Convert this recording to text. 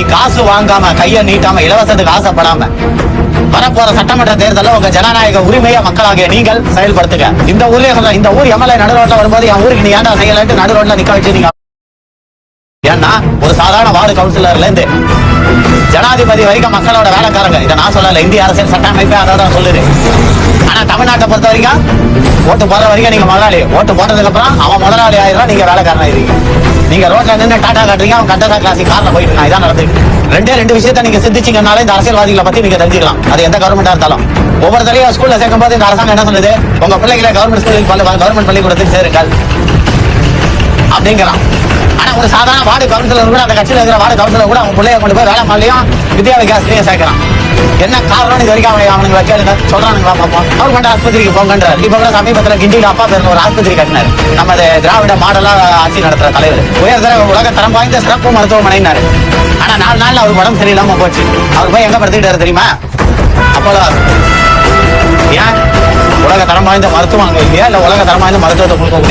நீ காசு வாங்காம கைய நீட்டாம இலவசத்துக்கு ஆசைப்படாம வரப்போற சட்டமன்ற தேர்தலில் உங்க ஜனநாயக உரிமையை மக்களாகிய நீங்கள் செயல்படுத்துங்க. இந்த ஊர்லயே சொல்ல இந்த ஊர் எம்எல்ஏ நடு ரோட்ல வரும்போது என் ஊருக்கு நீ ஏன்டா செய்யலன்ட்டு நடு ரோட்ல நிக்க வச்சு நீங்க ஏன்னா ஒரு சாதாரண வார்டு கவுன்சிலர்ல இருந்து ஜனாதிபதி வரைக்கும் மக்களோட வேலைக்காரங்க. இதை நான் சொல்லல இந்திய அரசியல் சட்ட அமைப்பே அதான் சொல்லுது. ஆனா தமிழ்நாட்டை பொறுத்த வரைக்கும் ஓட்டு போடுற வரைக்கும் நீங்க முதலாளி. ஓட்டு போட்டதுக்கு அப்புறம் அவன் முதலாளி ஆயிரம் நீங்க வேலைக்காரன் ஆயிருக்கீங்க நீங்க ரோட்ல நின்று டாடா காட்டுறீங்க அவன் கட்டதா கிளாசிக் கார்ல போயிட்டு நான் இதான் நடந்துருக்கு ரெண்டே ரெண்டு விஷயத்த நீங்க சிந்திச்சீங்கனாலே இந்த அரசியல்வாதிகளை பத்தி நீங்க தெரிஞ்சுக்கலாம். அது எந்த கவர்மெண்டா இருந்தாலும். ஒவ்வொரு தடையும் ஸ்கூல்ல சேர்க்கும் போது இந்த அரசாங்கம் என்ன சொல்லுது உங்க பிள்ளைகளை கவர்மெண்ட் ஸ்கூலுக்கு கவர்மெண்ட் பள்ளிக்கூடத்துக்கு சேருங்கள். அப்படிங்கிறான். ஆனா ஒரு சாதாரண வார்டு கவுன்சிலர் கூட அந்த கட்சியில் இருக்கிற வார்டு கவுன்சிலர் கூட அவங்க பிள்ளைய கொண்டு போய் வேலை மாலையும் வித்யா விகாஸ்லயும் சேர்க்கிறான். என்ன காரணம் இது வரைக்கும் அவன் அவனுங்களை கேளுங்க. சொல்றானுங்களா பாப்போம். கவர்மெண்ட் ஆஸ்பத்திரிக்கு போங்கன்றார். இப்ப கூட சமீபத்துல கிண்டியில அப்பா பேர் ஒரு ஆஸ்பத்திரி கட்டினார். நம்ம திராவிட மாடலா ஆட்சி நடத்துற தலைவர். உயர்தர உலக தரம் வாய்ந்த சிறப்பு மருத்துவமனைனாரு ஆனா நாலு நாள்ல அவர் உடம்பு சரியில்லாம போச்சு. அவர் போய் எங்க படுத்துக்கிட்டாரு தெரியுமா? அப்போலோ. ஏன்? உலக தரம் வாய்ந்த மருத்துவம் அங்க இல்லையா? இல்ல உலக தரம் வாய்ந்த மருத்துவத்தை கொடுக்கக்கூடிய